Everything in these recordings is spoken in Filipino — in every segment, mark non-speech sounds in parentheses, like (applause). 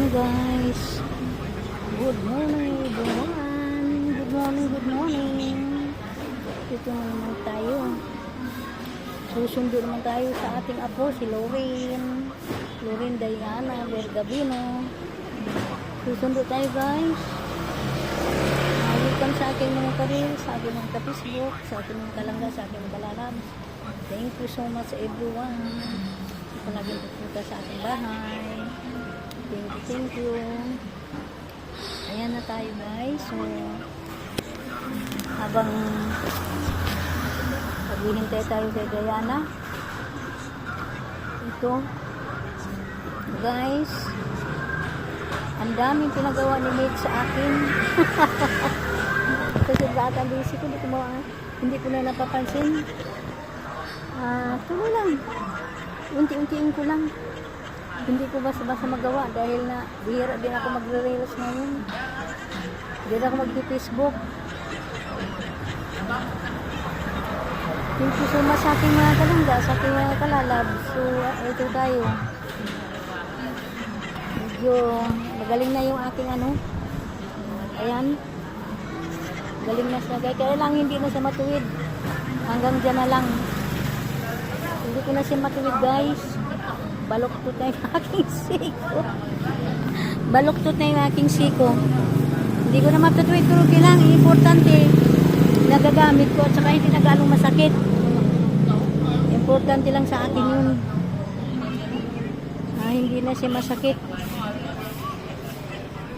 Ayan guys. Good morning everyone. Good morning, good morning. Dito na naman tayo. Susundo naman tayo sa ating apo, si Lorraine. Lorraine Diana Bergabino. Susundo tayo guys. Welcome sa aking mga karir, sa aking mga ka-Facebook, sa aking mga kalangga, sa aking mga kalalab. Thank you so much everyone. Kung laging pupunta sa ating bahay. Thank you, thank you. Ayan na tayo guys. So, habang naghihintay tayo kay Diana. Ito. Guys, ang daming pinagawa ni Nate sa akin. (laughs) Kasi ang busy ko, hindi ko, ma- hindi ko na napapansin. Ah, tuloy lang. Unti-untiin ko lang. Hindi ko basta-basta magawa dahil na bihira din ako magre-reels ngayon. Hindi ako mag-Facebook. Thank you so much sa aking mga kalangga, sa aking mga kalalab. So, ito tayo. Medyo magaling na yung aking ano. Ayan. Galing na siya. Kaya kaya lang hindi na siya matuwid. Hanggang dyan na lang. Hindi ko na siya matuwid guys. Baloktot na yung (laughs) aking siko. Baloktot na yung aking siko. Hindi ko na matutuwid pero kailangan importante nagagamit ko at saka hindi na masakit. Importante lang sa akin yun. Ah, hindi na siya masakit.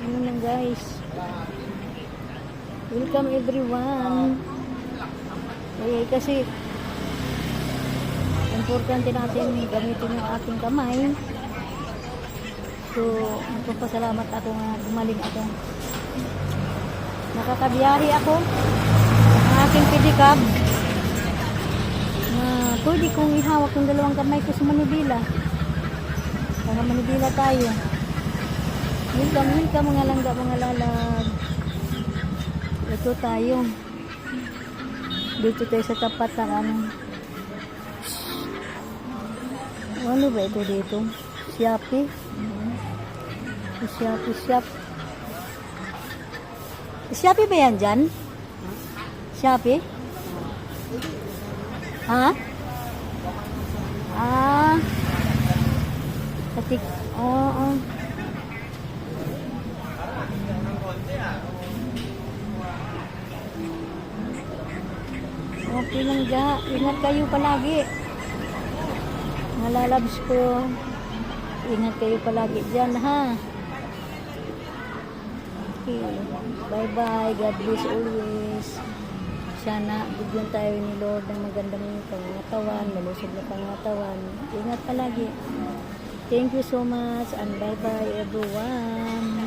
Ano lang guys. Welcome everyone. Eh, kasi importante natin gamitin yung ating kamay. So, nagpapasalamat ako nga gumaling ako. Nakakabiyahe ako ang aking pedicab na pwede kong ihawak yung dalawang kamay ko sa Manibila. Para Manibila tayo. Welcome, welcome mga langga, mga lalag. Ito tayo. Dito tayo sa tapat ng ano. Ano ba ito dito? Shopee. Shopee shop. Shopee ba yan dyan? Shopee? Ha? Ah. Katik. Oo. Oh, Okay lang ga. Ingat kayo palagi. Mga lalabs ko. Ingat kayo palagi dyan ha. Okay. Bye-bye. God bless always. Sana bigyan tayo ni Lord ng magandang pangatawan, malusog na pangatawan. Ingat palagi. Thank you so much and bye-bye everyone.